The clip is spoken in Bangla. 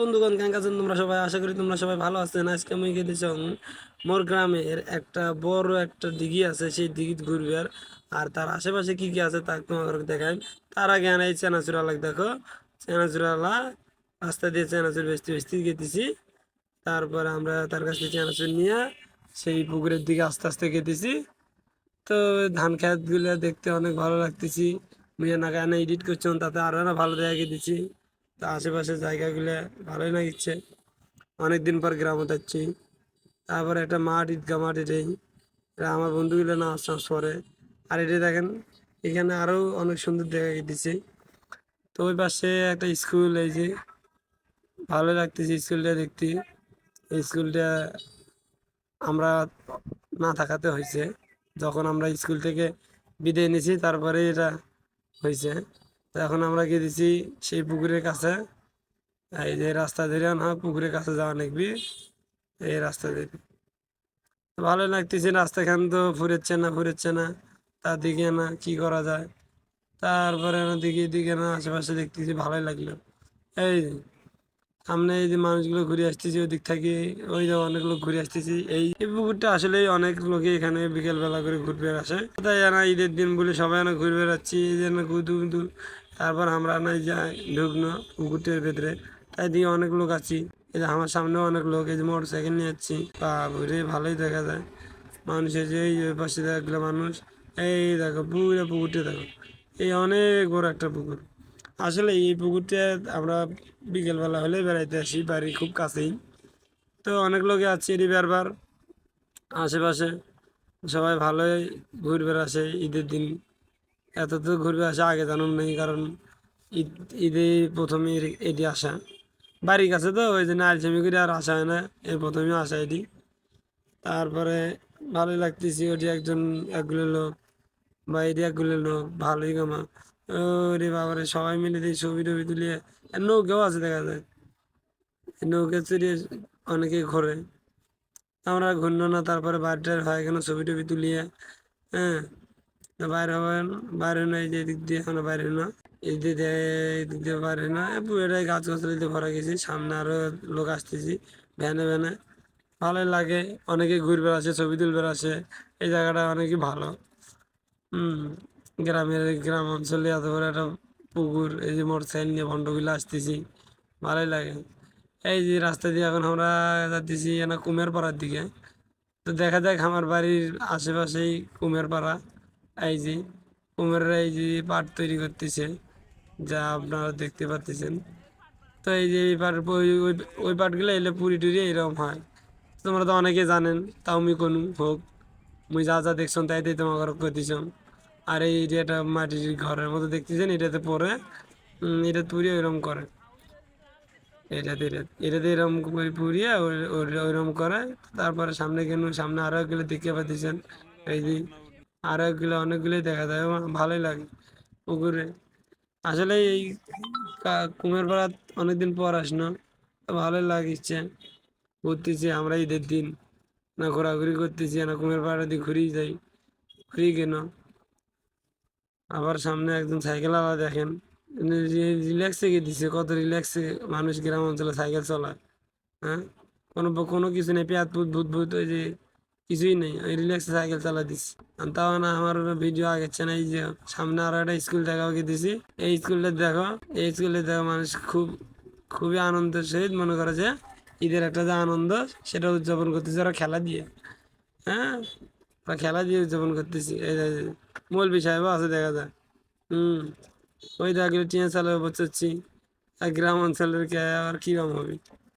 বন্ধুগণ কেন আছেন তোমরা সবাই আশা করি তোমরা সবাই ভালো আছেন। আজকে আমি গেছিলাম মোর গ্রামের একটা বড় একটা দিঘি আছে, সেই দিঘিত ঘুরবে আর তার আশেপাশে কি কি আছে তা তোমাদের দেখাই। তার আগে আনা এই চেনাচুরালাক দেখো। চেনাচুরালা রাস্তা দিয়ে চেনাচুর বেচতে বেচতে গেতেছি। তারপরে আমরা তার কাছ থেকে চেনাচুর নিয়ে সেই পুকুরের দিকে আস্তে আস্তে গেতেছি। তো ধান খেতগুলো দেখতে অনেক ভালো লাগতেছি। মুইয়া না গানে এডিট করছিলাম তাতে আরও না ভালো দেখা দিচ্ছি তা আশেপাশের জায়গাগুলো ভালোই লাগিচ্ছে। অনেকদিন পর গ্রামে যাচ্ছি। তারপরে একটা মাঠ ঈদগা মাঠ এটাই। এটা আমার বন্ধুগুলো না আসার পরে আর এটা দেখেন, এখানে আরও অনেক সুন্দর দেখা দিচ্ছে তো ওই পাশে একটা স্কুল এই যে, ভালো লাগতেছে স্কুলটা দেখতে। স্কুলটা আমরা না থাকাতে হয়েছে। যখন আমরা স্কুল থেকে বিদায় নিয়েছি তারপরে এটা হয়েছে। তো এখন আমরা গিয়ে দিছি? সেই পুকুরের কাছে, এই যে রাস্তা ধরে না পুকুরের কাছে যাওয়া নাকবি। এই রাস্তা ধরে ভালো লাগতেছে রাস্তাখান তো ফুরেচ্ছে না ফুরেচ্ছে না তার দিকে না, কি করা যায়? তারপরে দিকে দিকে না, আশেপাশে দেখতেছি, ভালোই লাগল। এই সামনে এই যে মানুষগুলো ঘুরে আসতেছি ওই দিক থেকে ওই যে অনেক লোক ঘুরে আসতেছি। এই পুকুরটা আসলে অনেক লোকে এখানে বিকেলবেলা করে ঘুরবে আসে। তাই না ঈদের দিন বলে সবাই না ঘুরে বেড়াচ্ছি, এই যে কুদু তারপর আমরা নাই যাই ঢুকনো পুকুরটার ভেতরে। তাই দিয়ে অনেক লোক আছি। এই যে আমার সামনেও অনেক লোক, এই যে মোটর সাইকেল নিয়ে যাচ্ছি। বা ঘুরে ভালোই দেখা যায়। মানুষের যে, এই পাশে দেখল মানুষ, এই দেখো পুরো পুকুরটা দেখো। এই অনেক বড় একটা পুকুর। আসলে এই পুকুরটা আমরা বিকেলবেলা হলে বেড়াইতে আসি বাড়ি খুব কাছেই। তো অনেক লোকে আছে এরই বারবার আশেপাশে। সবাই ভালোই ঘুরবে আসে ঈদের দিন। এত তো ঘুরবে আসে আগে জানুন নেই, কারণ ঈদ, ঈদে প্রথমে এটি আসা। বাড়ির কাছে তো, ওই জন্য আলসামি করে আর আসা হয় না। এই প্রথমে আসা এটি। তারপরে ভালোই লাগতেছি, ওটি একজন একগুলো লোক বা এটি একগুলো লোক, ভালোই কামা ওরে বাবারে, সবাই মিলে দিয়ে ছবি টবি তুলিয়ে নৌকেও আছে দেখা যায়। নৌকে চড়িয়ে অনেকে ঘোরে। আমরা ঘুরলো না, তারপরে বাড়িটার হয় কেন ছবি টবি তুলিয়ে হ্যাঁ বাইরে হবে না, বাইরে না, এই যে এদিক দিয়ে এখনও বাইরে না, এই দিক দিয়ে দিক দিয়ে বাইরে না পুরোটাই গাছ গাছালিতে ভরা গেছি, সামনে আরও লোক আসতেছি, ভ্যানে ভ্যানে। ভালোই লাগে, অনেকে ঘুরবে আসে ছবি তুলবে আসে এই জায়গাটা অনেকই ভালো। হুম, গ্রামের গ্রাম অঞ্চলে এত বড় একটা পুকুর, এই যে মোটর সাইকেল নিয়ে ভন্ডগুলো আসতেছি, ভালোই লাগে। এই যে রাস্তা দিয়ে এখন আমরা যাচ্তেছি না কুমের পাড়ার দিকে, তো দেখা যাক আমার বাড়ির আশেপাশেই কুমের পাড়া এই যে কুমেররা এই যে পাট তৈরি করতেছে, যা আপনারা দেখতে পাচ্ছেন। তো এই যে এই পাট, ওই, ওই- পাটগুলো এলে পুরি টুরি এরকম হয়। তোমরা তো অনেকে জানেন তাও আমি কোনো হোক, মুই যা যা দেখছন তাই তাই তোমাকে করতেছন আর এই যে একটা মাটির ঘরের মতো দেখতেছেন, এটাতে পরে এটা পুরি ওইরকম করে। এটাতে এটা এটাতে এরকম করে পুড়িয়ে ওই- ওই- ওইরকম করে। তারপরে সামনে কেন, সামনে আরও একগুলো দেখতে পাচ্ছেন। এই যে আরও একগুলো অনেকগুলোই দেখা যায় ভালোই লাগে পুকুরে। আসলে এই কুমের পাড়া অনেকদিন পর আসনো ভালোই লাগিচ্ছে ঘুরতেছি আমরা ঈদের দিন, না ঘোরাঘুরি করতেছি, না কুমের পাড়া দিয়ে ঘুরেই যাই, ঘুরি কেন? আবার সামনে একজন সাইকেল আলা দেখেন রিল্যাক্সে গিয়ে দিচ্ছে কত রিল্যাক্সে মানুষ গ্রাম অঞ্চলে সাইকেল চালায় হ্যাঁ? কোনো কোনো কিছু নেই, পেঁয়াজ ভূত ভূত ভূত, ওই যে কিছুই নেই, ওই রিল্যাক্সে সাইকেল চালা দিচ্ছি তাও না আমার ভিডিও আগেছে না এই যে সামনে আরও একটা স্কুল দেখাও দিছি। এই স্কুলটা দেখো, এই স্কুলে দেখো মানুষ খুব, খুবই আনন্দের সহিত মনে করে যে ঈদের একটা যে আনন্দ, সেটা উদযাপন করতেছে ওরা খেলা দিয়ে। হ্যাঁ? ওরা খেলা দিয়ে উদযাপন করতেছি। এই মৌলবি সাহেবও আছে দেখা যায়। হুম। ওই দেখলে টিয়া চালাবে বসেছি আর গ্রাম অঞ্চলের কে আর কিরম হবে?